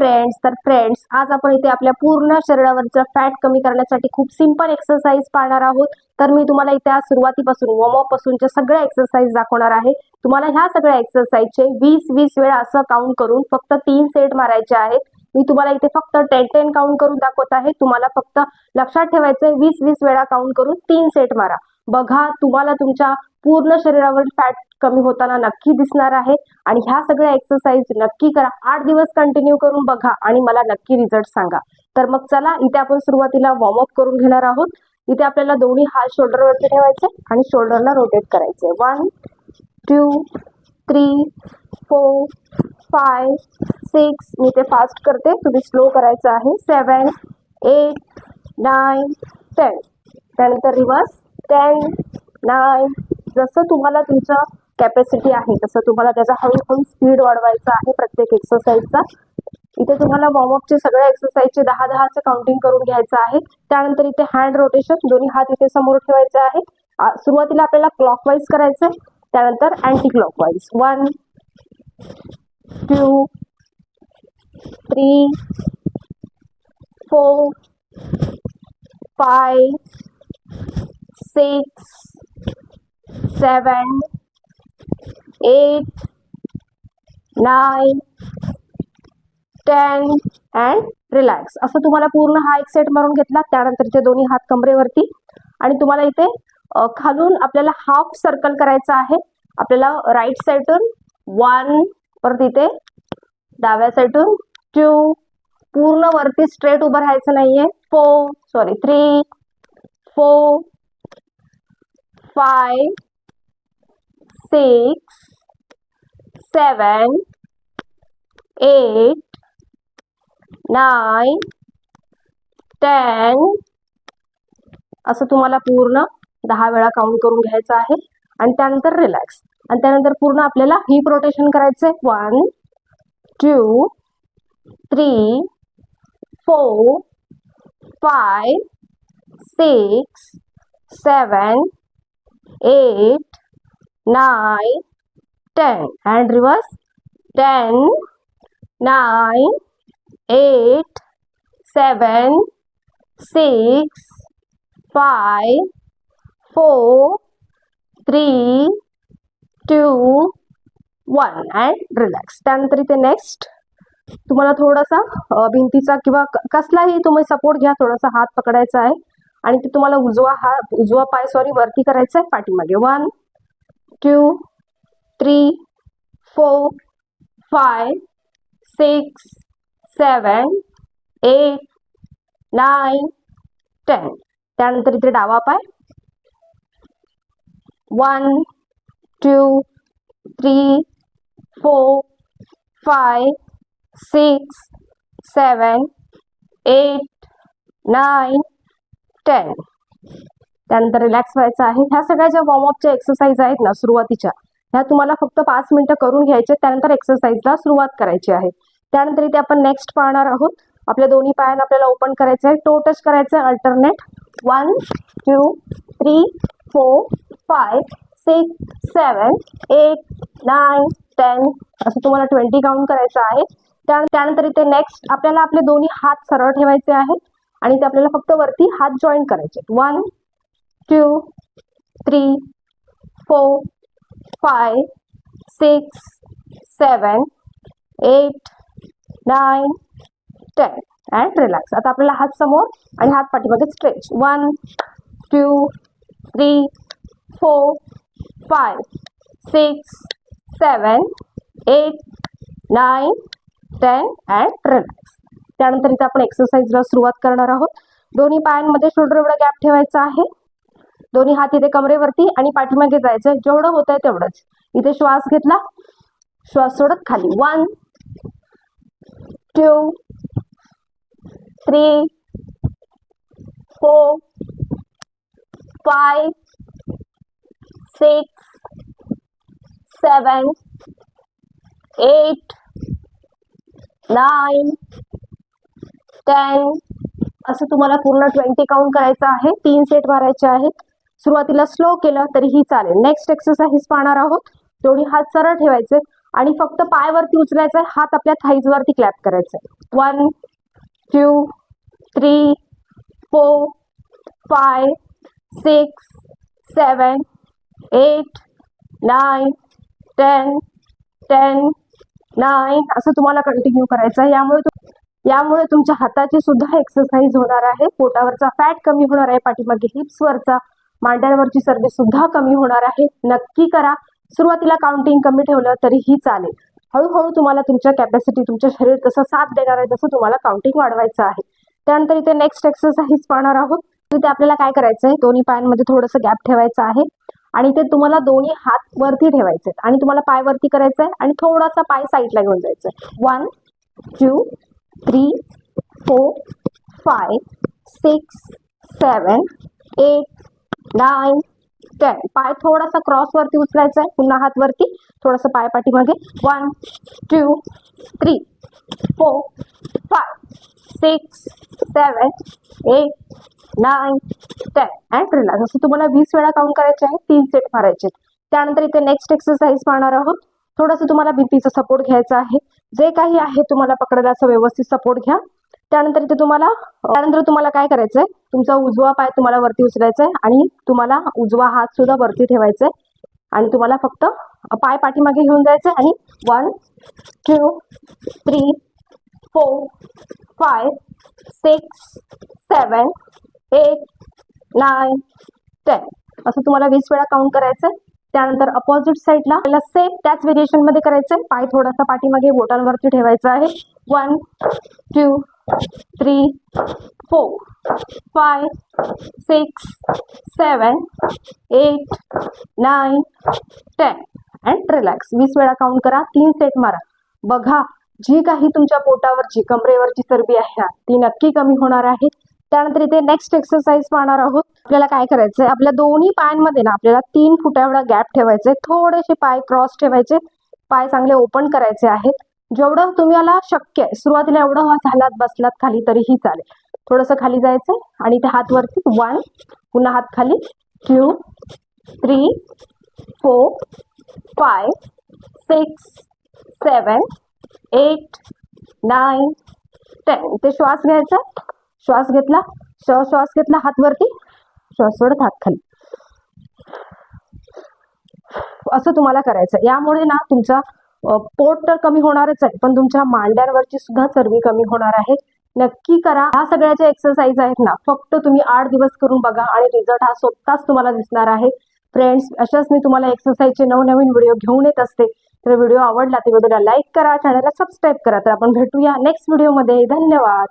Friends तर friends आज आपण इथे आपल्या पूर्ण शरीरावरचं फॅट कमी करण्यासाठी खूप सिंपल एक्सरसाइज पाहणार आहोत. तर मी तुम्हाला इथे आज सुरुवातीपासून वॉर्मअप पासूनच्या सगळ्या एक्सरसाइज दाखवणार आहे. तुम्हाला ह्या सगळ्या एक्सरसाइजचे वीस वीस वेळा असं काउंट करून फक्त तीन सेट मारायचे आहेत. मी तुम्हाला इथे फक्त टेन टेन काउंट करून दाखवत आहे. तुम्हाला फक्त लक्षात ठेवायचं वीस वीस वेळा काउंट करून तीन सेट मारा. बघा तुम्हाला तुमच्या पूर्ण शरीरावर फॅट कमी होताना नक्की दिसणार आहे. आणि ह्या सगळ्या एक्सरसाइज नक्की करा. आठ दिवस कंटिन्यू करून बघा आणि मला नक्की रिझल्ट सांगा. तर मग चला इथे आपण सुरुवातीला वॉर्मअप करून घेणार आहोत. इथे आपल्याला दोन्ही हात शोल्डरवरती ठेवायचे आणि शोल्डरला रोटेट करायचे. One two three four five six मी ते फास्ट करते. तुम्ही स्लो करायचं आहे. सेवन एट नाईन टेन त्यानंतर रिवर्स टेन नाईन जसं तुम्हाला तुमचं कॅपॅसिटी आहे. तसं तुम्हाला त्याचा हळूहळू स्पीड वाढवायचा आहे प्रत्येक एक्सरसाइजचा इथे तुम्हाला वॉर्मअपचे सगळ्या एक्सरसाइजचे दहा दहाचं काउंटिंग करून घ्यायचं आहे. त्यानंतर इथे हँड रोटेशन दोन्ही हात इथे समोर ठेवायचे आहे सुरुवातीला आपल्याला क्लॉकवाईज करायचं आहे त्यानंतर anti clockwise one two three four five six seven eight nine ten and relax असं तुम्हाला पूर्ण हा एक सेट मारून घेतला. त्यानंतर इथे दोन्ही हात कमरेवरती. आणि तुम्हाला इथे खालून आपल्याला हाफ सर्कल करायचं आहे. आपल्याला राईट साईडून वन परत इथे डाव्या साईडून टू पूर्ण वरती स्ट्रेट उभं राहायचं नाहीये. Four sorry three four five six seven eight nine ten. असं तुम्हाला पूर्ण दहा वेळा काउंट करून घ्यायचं आहे. आणि त्यानंतर रिलॅक्स आणि त्यानंतर पूर्ण आपल्याला हिप रोटेशन करायचं आहे one two three four five six seven eight nine ten and reverse ten nine eight seven six five four three two one and relax त्यानंतर इथे नेक्स्ट तुम्हाला थोडासा भिंतीचा किंवा कसलाही तुम्ही सपोर्ट घ्या. थोडासा हात पकडायचा आहे. आणि ते तुम्हाला उजवा हात उजवा पाय सॉरी वरती करायचा आहे. पाठीमागे. One two three four five six seven eight nine ten त्यानंतर इथे डावा पाय one two three four five six seven eight nine ten त्यानंतर रिलॅक्स व्हायचं आहे. ह्या सगळ्या ज्या वॉर्मअपच्या एक्सरसाइज आहेत ना सुरुवातीच्या ह्या तुम्हाला फक्त पाच मिनिटं करून घ्यायचे त्यानंतर एक्सरसाइजला सुरुवात करायची आहे. त्यानंतर इथे आपण नेक्स्ट पाहणार आहोत. आपल्या दोन्ही पायांना आपल्याला ओपन करायचं आहे. टो टच करायचं आहे. Alternate one two three four five six seven eight nine ten असं तुम्हाला ट्वेंटी काउंट करायचं आहे. त्या त्यानंतर इथे नेक्स्ट आपल्याला आपले दोन्ही हात सरळ ठेवायचे आहेत. आणि ते आपल्याला फक्त वरती हात जॉईन करायचे one two three four five six seven eight nine ten and relax आता आपल्याला हात समोर आणि हात पाठीमागे stretch one two three four five six seven eight nine ten and relax त्यानंतर इथे आपण एक्सरसाइजला सुरुवात करणार आहोत. दोन्ही पायांमध्ये शोल्डर एवढा गॅप ठेवायचा आहे. दोन्ही हात इथे कमरेवरती आणि पाठीमागे जायचं जेवढं होत आहे तेवढंच. इथे श्वास घेतला. श्वास सोडत खाली. One two three four five six seven eight nine ten असं तुम्हाला पूर्ण ट्वेंटी काउंट करायचं आहे. तीन सेट मारायचे आहेत. सुरुवातीला स्लो केलं तरीही चालेल. नेक्स्ट एक्सरसाइज पाहणार आहोत. दोन्ही हात सरळ ठेवायचे आणि फक्त पाय वरती उचलायचा आहे हात आपल्या थाईज वरती क्लॅप करायचा one two three four five six seven eight nine ten ten nine असं तुम्हाला कंटिन्यू करायचं आहे यामुळे यामुळे तुमच्या हाताची सुद्धा एक्सरसाइज होणार आहे. पोटावरचा फॅट कमी होणार आहे. पाठीमागे हिप्सवरचा मांड्यांवरची सर्दी सुद्धा कमी होणार आहे. नक्की करा. सुरुवातीला काउंटिंग कमी ठेवलं तरीही चालेल. हळूहळू तुम्हाला तुमच्या कॅपॅसिटी तुमचं शरीर कसं साथ देणार आहे तसं तुम्हाला काउंटिंग वाढवायचं आहे. त्यानंतर इथे नेक्स्ट एक्सरसाइज पाहणार आहोत. तिथे आपल्याला काय करायचं आहे? दोन्ही पायांमध्ये थोडंसं गॅप ठेवायचं आहे. आणि ते तुम्हाला दोन्ही हात वरती ठेवायचे आणि तुम्हाला पाय वरती करायचं आहे आणि थोडासा पाय साईडला घेऊन जायचं आहे. One two three four five six seven eight nine ten पाय थोडासा क्रॉस वरती उचलायचा आहे पुन्हा हात वरती थोडासा पाय पाठीमागे. One two three four five six seven eight nine ten and relax असं तुम्हाला वीस वेळा काउंट करायचे आहे तीन सेट मारायचे आहेत. त्यानंतर इथे नेक्स्ट एक्सरसाइज पाहणार आहोत. थोडंसं तुम्हाला भिंतीचा सपोर्ट घ्यायचा आहे. जे काही आहे तुम्हाला पकडायला असं व्यवस्थित सपोर्ट घ्या. त्यानंतर इथे तुम्हाला त्यानंतर तुम्हाला काय करायचंय? तुमचा उजवा पाय तुम्हाला वरती उचलायचा आहे आणि तुम्हाला उजवा हात सुद्धा वरती ठेवायचा आहे आणि तुम्हाला फक्त पाय पाठीमागे घेऊन जायचं आणि one two three four five six seven eight nine ten. असं तुम्हाला वीस वेळा काउंट करायचं आहे त्यानंतर अपोजिट साईडला आपल्याला सेम त्याच व्हेरिएशनमध्ये करायचं आहे पाय थोडासा पाठीमागे बोटांवरती ठेवायचा आहे. One two three four five six seven eight nine ten and relax वीस वेळा काउंट करा. तीन सेट मारा. बघा जी काही तुमच्या पोटावरची कमरेवरची चरबी आहे ना ती नक्की कमी होणार आहे. त्यानंतर इथे नेक्स्ट एक्सरसाइज पाहणार आहोत. आपल्याला काय करायचंय? आपल्या दोन्ही पायांमध्ये ना आपल्याला तीन फुटा एवढा गॅप ठेवायचे थोडेसे पाय क्रॉस ठेवायचे. पाय चांगले ओपन करायचे आहेत. जेवढं तुम्हाला शक्य आहे सुरुवातीला एवढं झालात बसलात खाली तरीही चालेल. थोडंसं खाली जायचं आणि ते हात वरती वन पुन्हा हात खाली two three four five six seven eight nine ten ते श्वास घ्यायचा श्वास घेतला श्वास श्वास घेतला हात वरती श्वास सोडत हात खाली. असं तुम्हाला करायचं यामुळे ना तुमचा पोट तर कमी होणारच आहे पण तुमच्या मांड्यांवरची सुद्धा चरबी कमी होणार आहे. नक्की करा. ह्या सगळ्या ज्या एक्सरसाइज आहेत ना फक्त तुम्ही आठ दिवस करून बघा आणि रिझल्ट हा स्वतःच तुम्हाला दिसणार आहे. फ्रेंड्स अशाच मी तुम्हाला एक्सरसाइजचे नवनवीन व्हिडिओ घेऊन येत असते. तर व्हिडिओ आवडला तर व्हिडिओला लाईक करा चॅनलला सबस्क्राईब करा. तर आपण भेटूया नेक्स्ट व्हिडिओमध्ये धन्यवाद.